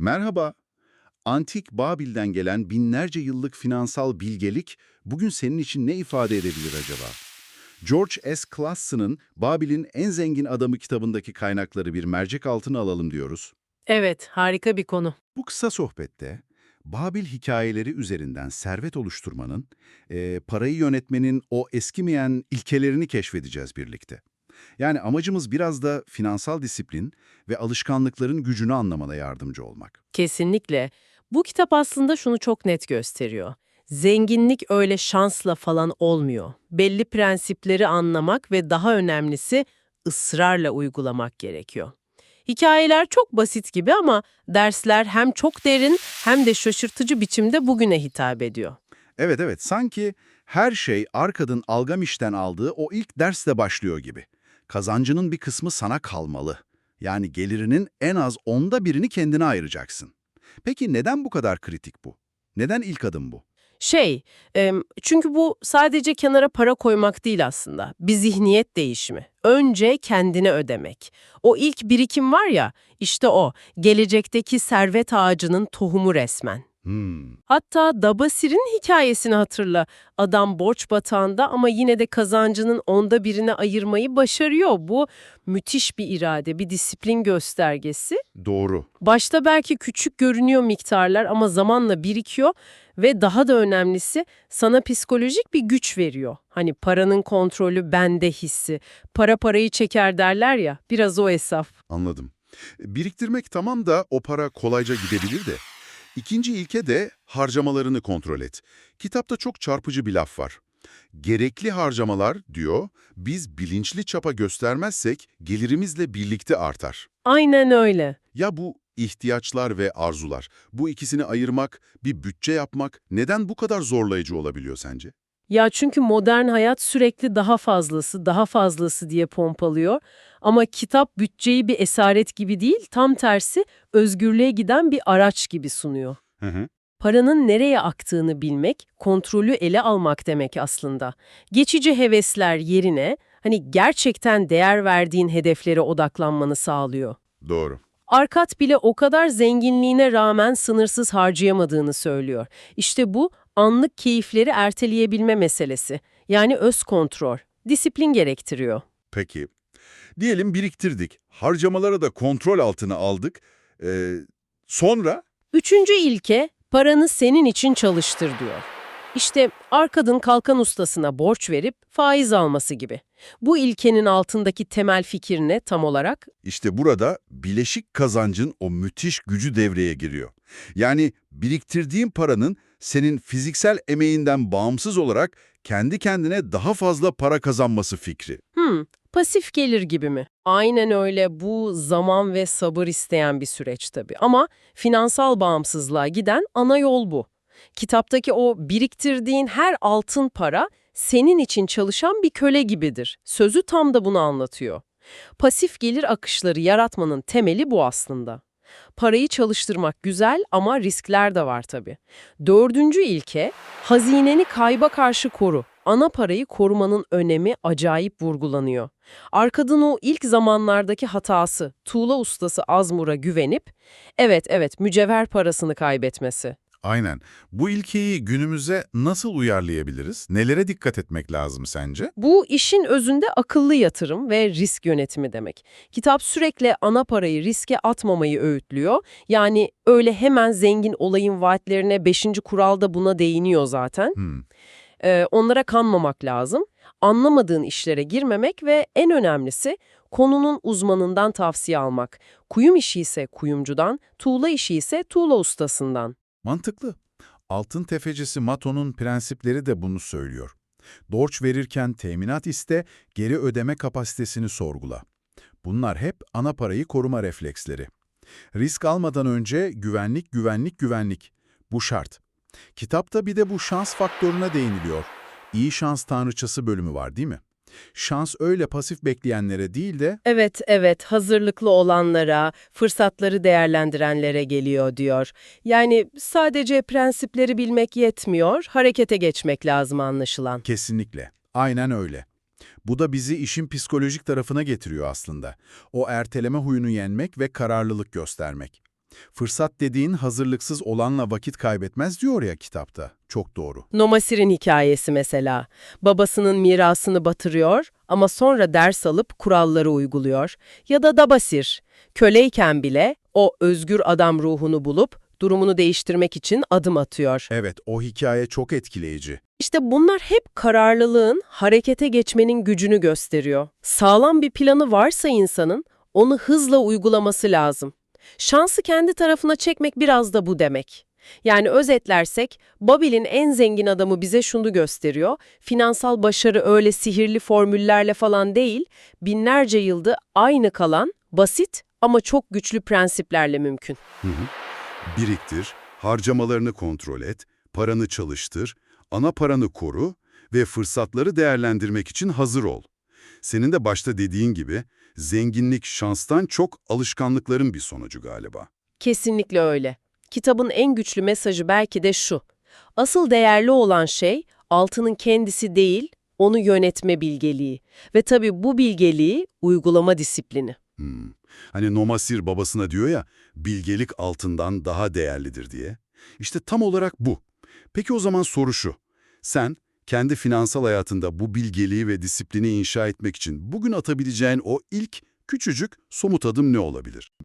Merhaba. Antik Babil'den gelen binlerce yıllık finansal bilgelik bugün senin için ne ifade edebilir acaba? George S. Classon'ın Babil'in en zengin adamı kitabındaki kaynakları bir mercek altına alalım diyoruz. Evet, harika bir konu. Bu kısa sohbette Babil hikayeleri üzerinden servet oluşturmanın, eee, parayı yönetmenin o eskimeyen ilkelerini keşfedeceğiz birlikte. Yani amacımız biraz da finansal disiplin ve alışkanlıkların gücünü anlamana yardımcı olmak. Kesinlikle. Bu kitap aslında şunu çok net gösteriyor. Zenginlik öyle şansla falan olmuyor. Belli prensipleri anlamak ve daha önemlisi ısrarla uygulamak gerekiyor. Hikayeler çok basit gibi ama dersler hem çok derin hem de şaşırtıcı biçimde bugüne hitap ediyor. Evet evet, sanki her şey Arkad'ın Algamiş'ten aldığı o ilk dersle başlıyor gibi. Kazancının bir kısmı sana kalmalı. Yani gelirinin en az onda birini kendine ayıracaksın. Peki neden bu kadar kritik bu? Neden ilk adım bu? Şey, çünkü bu sadece kenara para koymak değil aslında. Bir zihniyet değişimi. Önce kendine ödemek. O ilk birikim var ya, işte o. Gelecekteki servet ağacının tohumu resmen. Hmm, Hatta Dabasir'in hikayesini hatırla. Adam borç batağında ama yine de kazancının onda birine ayırmayı başarıyor. Bu müthiş bir irade, bir disiplin göstergesi. doğru. Başta belki küçük görünüyor miktarlar ama zamanla birikiyor ve daha da önemlisi sana psikolojik bir güç veriyor. Hani paranın kontrolü bende hissi. Para parayı çeker derler ya, biraz o hesap. Anladım. Biriktirmek tamam da o para kolayca gidebilir de. İkinci ilke de harcamalarını kontrol et. Kitapta çok çarpıcı bir laf var. Gerekli harcamalar, diyor, biz bilinçli çapa göstermezsek gelirimizle birlikte artar. Aynen öyle. Ya bu ihtiyaçlar ve arzular, bu ikisini ayırmak, bir bütçe yapmak neden bu kadar zorlayıcı olabiliyor sence? Ya çünkü modern hayat sürekli daha fazlası, daha fazlası diye pompalıyor. Ama kitap bütçeyi bir esaret gibi değil, tam tersi özgürlüğe giden bir araç gibi sunuyor. Hı hı. Paranın nereye aktığını bilmek, kontrolü ele almak demek aslında. Geçici hevesler yerine hani gerçekten değer verdiğin hedeflere odaklanmanı sağlıyor. Doğru. Arkat bile o kadar zenginliğine rağmen sınırsız harcayamadığını söylüyor. İşte bu anlık keyifleri erteleyebilme meselesi. Yani öz kontrol, disiplin gerektiriyor. Peki. Diyelim biriktirdik. Harcamaları da kontrol altına aldık. Ee, sonra? Üçüncü ilke, paranı senin için çalıştır diyor. İşte Arkad'ın kalkan ustasına borç verip faiz alması gibi. Bu ilkenin altındaki temel fikir ne tam olarak? İşte burada bileşik kazancın o müthiş gücü devreye giriyor. Yani biriktirdiğin paranın senin fiziksel emeğinden bağımsız olarak kendi kendine daha fazla para kazanması fikri. Hmm, pasif gelir gibi mi? Aynen öyle. Bu zaman ve sabır isteyen bir süreç tabii. Ama finansal bağımsızlığa giden ana yol bu. Kitaptaki o biriktirdiğin her altın para senin için çalışan bir köle gibidir. Sözü tam da bunu anlatıyor. Pasif gelir akışları yaratmanın temeli bu aslında. Parayı çalıştırmak güzel ama riskler de var tabii. Dördüncü ilke, hazineni kayba karşı koru. Ana parayı korumanın önemi acayip vurgulanıyor. Arkadın o ilk zamanlardaki hatası, tuğla ustası Azmur'a güvenip, evet evet mücevher parasını kaybetmesi. Aynen. Bu ilkeyi günümüze nasıl uyarlayabiliriz? Nelere dikkat etmek lazım sence? Bu işin özünde akıllı yatırım ve risk yönetimi demek. Kitap sürekli ana parayı riske atmamayı öğütlüyor. Yani öyle hemen zengin olayın vaatlerine 5. kuralda buna değiniyor zaten. Hmm. Ee, onlara kanmamak lazım. Anlamadığın işlere girmemek ve en önemlisi konunun uzmanından tavsiye almak. Kuyum işi ise kuyumcudan, tuğla işi ise tuğla ustasından. Mantıklı. Altın tefecisi Mato'nun prensipleri de bunu söylüyor. Borç verirken teminat iste, geri ödeme kapasitesini sorgula. Bunlar hep ana parayı koruma refleksleri. Risk almadan önce güvenlik, güvenlik, güvenlik. Bu şart. Kitapta bir de bu şans faktörüne değiniliyor. İyi şans tanrıçası bölümü var değil mi? Şans öyle pasif bekleyenlere değil de Evet, evet, hazırlıklı olanlara, fırsatları değerlendirenlere geliyor diyor. Yani sadece prensipleri bilmek yetmiyor, harekete geçmek lazım anlaşılan. Kesinlikle. Aynen öyle. Bu da bizi işin psikolojik tarafına getiriyor aslında. O erteleme huyunu yenmek ve kararlılık göstermek. Fırsat dediğin hazırlıksız olanla vakit kaybetmez diyor ya kitapta. Çok doğru. Nomasir'in hikayesi mesela. Babasının mirasını batırıyor ama sonra ders alıp kuralları uyguluyor. Ya da Dabasir, köleyken bile o özgür adam ruhunu bulup durumunu değiştirmek için adım atıyor. Evet, o hikaye çok etkileyici. İşte bunlar hep kararlılığın, harekete geçmenin gücünü gösteriyor. Sağlam bir planı varsa insanın, onu hızla uygulaması lazım. Şansı kendi tarafına çekmek biraz da bu demek. Yani özetlersek, Babil'in en zengin adamı bize şunu gösteriyor, finansal başarı öyle sihirli formüllerle falan değil, binlerce yılda aynı kalan, basit ama çok güçlü prensiplerle mümkün. Biriktir, harcamalarını kontrol et, paranı çalıştır, ana paranı koru ve fırsatları değerlendirmek için hazır ol. Senin de başta dediğin gibi zenginlik şanstan çok alışkanlıkların bir sonucu galiba. Kesinlikle öyle. Kitabın en güçlü mesajı belki de şu. Asıl değerli olan şey altının kendisi değil, onu yönetme bilgeliği. Ve tabii bu bilgeliği uygulama disiplini. Hmm. Hani Nomasir babasına diyor ya, bilgelik altından daha değerlidir diye. İşte tam olarak bu. Peki o zaman soru şu. Sen kendi finansal hayatında bu bilgeliği ve disiplini inşa etmek için bugün atabileceğin o ilk küçücük somut adım ne olabilir?